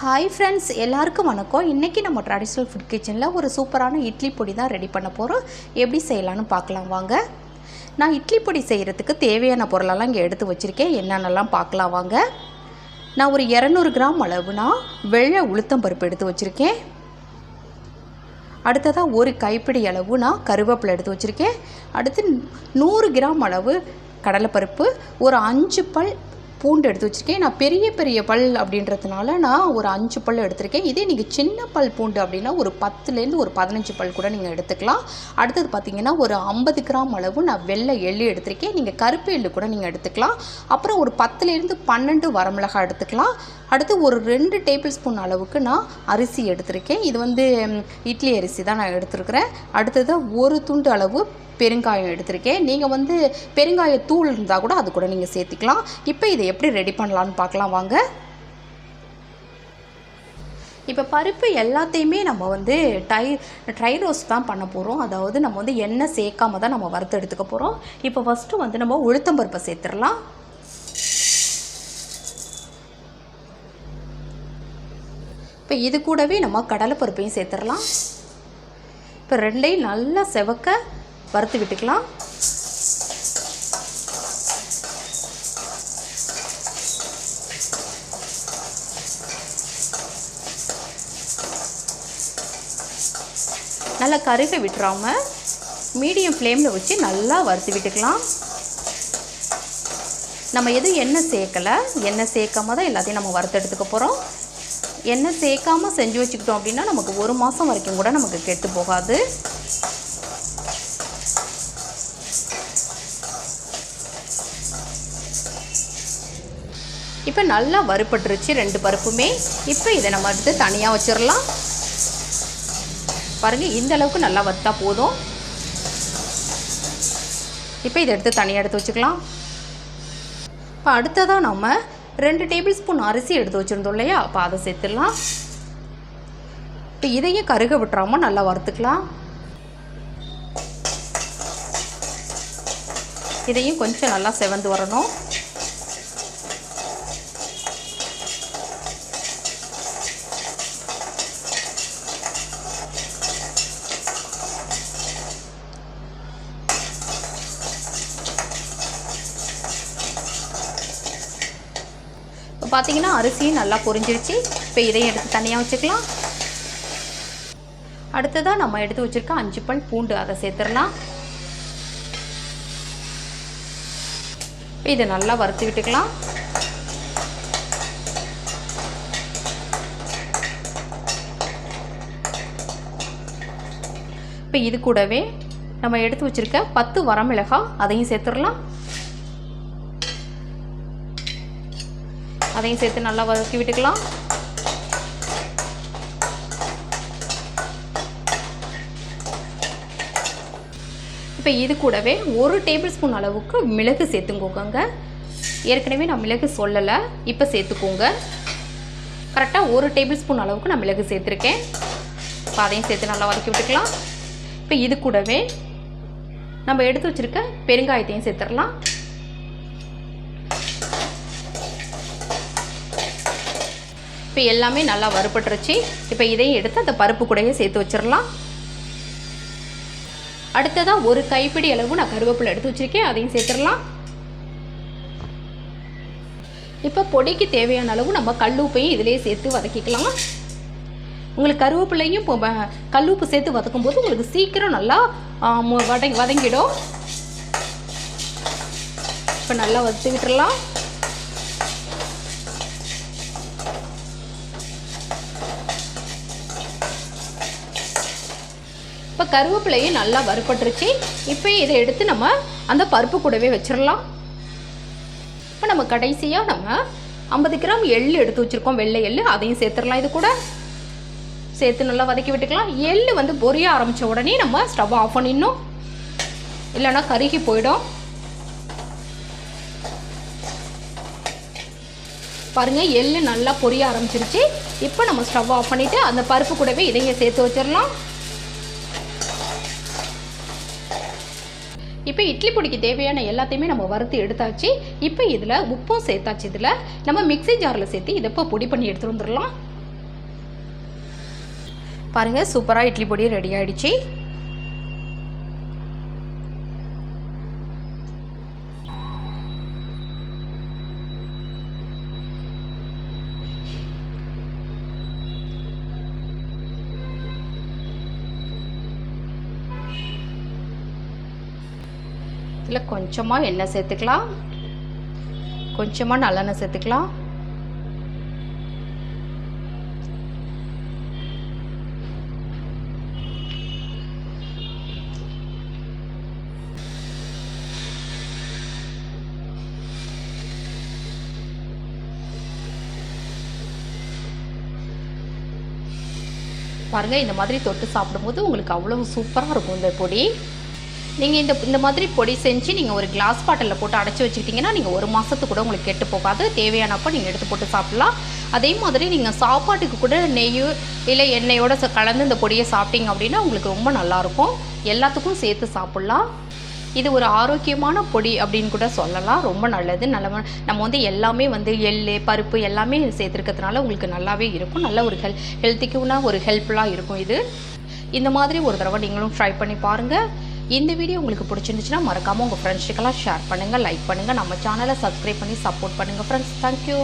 Hi friends எல்லாருக்கும் வணக்கம். இன்றைக்கி நம்ம ட்ரெடிஷ்னல் ஃபுட் கிச்சனில் ஒரு சூப்பரான இட்லி பொடி தான் ரெடி பண்ண போகிறோம் எப்படி செய்யலான்னு பார்க்கலாம் வாங்க. நான் இட்லி பொடி செய்கிறதுக்கு தேவையான பொருளெல்லாம் இங்கே எடுத்து வச்சுருக்கேன். என்னென்னலாம் பார்க்கலாம் வாங்க. நான் ஒரு இரநூறு கிராம் அளவுனா வெள்ளை உளுத்தம் பருப்பு எடுத்து வச்சுருக்கேன். அடுத்ததாக ஒரு கைப்பிடி அளவு நான் கருவேப்பிலை எடுத்து வச்சுருக்கேன். அடுத்து நூறு கிராம் அளவு கடலைப்பருப்பு ஒரு அஞ்சு பல் பூண்டு எடுத்து வச்சுருக்கேன். நான் பெரிய பெரிய பல் அப்படின்றதுனால நான் ஒரு அஞ்சு பல் எடுத்திருக்கேன். இதே நீங்கள் சின்ன பல் பூண்டு அப்படின்னா ஒரு பத்துலேருந்து ஒரு பதினஞ்சு பல் கூட நீங்கள் எடுத்துக்கலாம். அடுத்தது பார்த்தீங்கன்னா ஒரு ஐம்பது கிராம் அளவு நான் வெள்ளை எள்ளு எடுத்திருக்கேன். நீங்கள் கருப்பு எள்ளு கூட நீங்கள் எடுத்துக்கலாம். அப்புறம் ஒரு பத்துலேருந்து பன்னெண்டு வரமிளகாய் எடுத்துக்கலாம். அடுத்து ஒரு ரெண்டு டேபிள் ஸ்பூன் அளவுக்கு நான் அரிசி எடுத்திருக்கேன். இது வந்து இட்லி அரிசி தான் நான் எடுத்துருக்குறேன். அடுத்தது ஒரு துண்டு அளவு பெருங்காயம் எடுத்திருக்கேன். நீங்கள் வந்து பெருங்காய தூள் இருந்தால் கூட அது கூட நீங்கள் சேர்த்துக்கலாம். இப்போ இதை எப்படி ரெடி பண்ணலான்னு பார்க்கலாம் வாங்க. இப்போ பருப்பு எல்லாத்தையுமே நம்ம வந்து டை ட்ரை ரோஸ்ட் தான் பண்ண போகிறோம் அதாவது நம்ம வந்து எண்ணெய் சேர்க்காம தான் நம்ம வறுத்து எடுத்துக்க போகிறோம் இப்போ ஃபஸ்ட்டு வந்து நம்ம உளுத்தம் பருப்பை சேர்த்துடலாம். இப்போ இது கூடவே நம்ம கடலைப்பருப்பையும் சேர்த்துடலாம். இப்போ ரெண்டையும் நல்லா செவக்க வறுத்து விட்டுக்கலாம். நல்லா கருக விட்டுறாமல் மீடியம் ஃப்ளேமில் வச்சு நல்லா வறுத்து விட்டுக்கலாம். நம்ம எதுவும் எண்ணெய் சேர்க்கலை எண்ணெய் சேர்க்காம தான் எல்லாத்தையும் நம்ம வறுத்து எடுத்துக்க போகிறோம் எண்ணெய் சேர்க்காம செஞ்சு வச்சுக்கிட்டோம் அப்படின்னா நமக்கு ஒரு மாதம் வரைக்கும் கூட நமக்கு கெட்டு போகாது. இப்போ நல்லா வறுபட்டுருச்சு ரெண்டு பருப்புமே. இப்போ இதை நம்ம எடுத்து தனியாக வச்சிடலாம் பாருங்கள் இந்த அளவுக்கு நல்லா வத்தா போதும். இப்போ இதை எடுத்து தனியாக எடுத்து வச்சுக்கலாம். இப்போ அடுத்ததாக நம்ம ரெண்டு டேபிள் ஸ்பூன் அரிசி எடுத்து வச்சுருந்தோம் இல்லையா? அப்போ அதை சேர்த்துடலாம். இப்போ இதையும் கருக விட்டுறாம நல்லா வறுத்துக்கலாம். இதையும் கொஞ்சம் நல்லா செவந்து வரணும். இப்போ பார்த்தீங்கன்னா அரிசியும் நல்லா பொரிஞ்சிருச்சு. இப்போ இதையும் எடுத்து தனியாக வச்சுக்கலாம். அடுத்ததாக நம்ம எடுத்து வச்சுருக்க அஞ்சு பல் பூண்டு அதை சேர்த்துடலாம். இதை நல்லா வறுத்து விட்டுக்கலாம். இப்போ இது கூடவே நம்ம எடுத்து வச்சுருக்க பத்து வரமிளகாய் அதையும் சேர்த்துடலாம். அதையும் சேர்த்து நல்லா வதக்கி விட்டுக்கலாம். இப்போ இது கூடவே ஒரு டேபிள் ஸ்பூன் அளவுக்கு மிளகு சேர்த்துக்கோங்க ஏற்கனவே நான் மிளகு சொல்லலை இப்போ சேர்த்துக்கோங்க. கரெக்டாக ஒரு டேபிள் ஸ்பூன் அளவுக்கு நான் மிளகு சேர்த்துருக்கேன். இப்போ அதையும் சேர்த்து நல்லா வதக்கி விட்டுக்கலாம். இப்போ இது கூடவே நம்ம எடுத்து வச்சுருக்க பெருங்காயத்தையும் சேர்த்துடலாம். இப்போ எல்லாமே நல்லா வறுபட்டுருச்சு. இப்போ இதையும் எடுத்து அந்த பருப்பு கூடையே சேர்த்து வச்சிடலாம் அடுத்ததாக ஒரு கைப்பிடி அளவு நான் கருவேப்பிலை எடுத்து வச்சுருக்கேன். அதையும் சேர்த்துடலாம் இப்போ பொடிக்கு தேவையான அளவு நம்ம கல்லுப்பையும் இதிலேயே சேர்த்து வதக்கிக்கலாம். உங்களுக்கு கருவேப்பிலையும் இப்போ கல்லுப்பு சேர்த்து வதக்கும் போது உங்களுக்கு சீக்கிரம் நல்லா வதங்கி வதங்கிடும். இப்போ நல்லா வதக்கி விட்டுடலாம் இப்போ கருவேப்பிலையும் நல்லா வறுபட்டுருச்சு. இப்போ இதை எடுத்து நம்ம அந்த பருப்பு கூடவே வச்சிடலாம் இப்போ நம்ம கடைசியாக நம்ம ஐம்பது கிராம் எள் எடுத்து வச்சுருக்கோம். வெள்ளை எள் அதையும் சேர்த்துடலாம். இது கூட சேர்த்து நல்லா வதக்கி விட்டுக்கலாம். எள்ளு வந்து பொரிய ஆரம்பித்த உடனே நம்ம ஸ்டவ் ஆஃப் பண்ணிடணும். இல்லைன்னா கருகி போயிடும். பாருங்கள் எள் நல்லா பொரிய ஆரம்பிச்சிருச்சு. இப்போ நம்ம ஸ்டவ் ஆஃப் பண்ணிவிட்டு அந்த பருப்பு கூடவே இதையும் சேர்த்து வச்சிடலாம் இப்போ இட்லி பொடிக்கு தேவையான எல்லாத்தையுமே நம்ம வறுத்து எடுத்தாச்சு. இப்போ இதில் உப்பும் சேர்த்தாச்சு. இதில் நம்ம மிக்சி ஜாரில் சேர்த்து இதை பொடி பண்ணி எடுத்துகிட்டு வந்துடலாம். பாருங்கள் சூப்பராக இட்லி பொடி ரெடி ஆகிடுச்சு இதில் கொஞ்சமாக எண்ணெய் சேர்த்துக்கலாம். கொஞ்சமாக நல்லெண்ணெய் சேர்த்துக்கலாம். பாருங்கள் இந்த மாதிரி தொட்டு சாப்பிடும்போது உங்களுக்கு அவ்வளோ சூப்பராக இருக்கும் இந்த பொடி. நீங்கள் இந்த இந்த மாதிரி பொடி செஞ்சு நீங்கள் ஒரு கிளாஸ் பாட்டிலில் போட்டு அடைச்சி வச்சுக்கிட்டிங்கன்னா நீங்கள் ஒரு மாதத்துக்கு கூட உங்களுக்கு கெட்டு போகாது. தேவையானப்போ நீங்கள் எடுத்து போட்டு சாப்பிட்லாம். அதே மாதிரி நீங்கள் சாப்பாட்டுக்கு கூட நெய் இல்லை எண்ணெயோட ச- கலந்து இந்த பொடியை சாப்பிட்டீங்க அப்படின்னா உங்களுக்கு ரொம்ப நல்லாயிருக்கும் எல்லாத்துக்கும் சேர்த்து சாப்பிட்லாம். இது ஒரு ஆரோக்கியமான பொடி அப்படின்னு கூட சொல்லலாம். ரொம்ப நல்லது. நல்ல நம்ம வந்து எல்லாமே வந்து எள் பருப்பு எல்லாமே சேர்த்துருக்கிறதுனால உங்களுக்கு நல்லாவே இருக்கும். நல்ல ஒரு ஹெல் ஹெல்த்திக்குன்னா ஒரு ஹெல்ப்ஃபுல்லாக இருக்கும் இது. இந்த மாதிரி ஒரு தடவை நீங்களும் ட்ரை பண்ணி பாருங்கள் இந்த வீடியோ உங்களுக்கு பிடிச்சிருந்துச்சுன்னா மறக்காமல் உங்கள் ஃப்ரெண்ட்ஸுக்கெல்லாம் ஷேர் பண்ணுங்கள் லைக் பண்ணுங்கள் நம்ம சேனலை சப்ஸ்கிரைப் பண்ணி சப்போர்ட் பண்ணுங்கள் ஃப்ரெண்ட்ஸ் தேங்க்யூ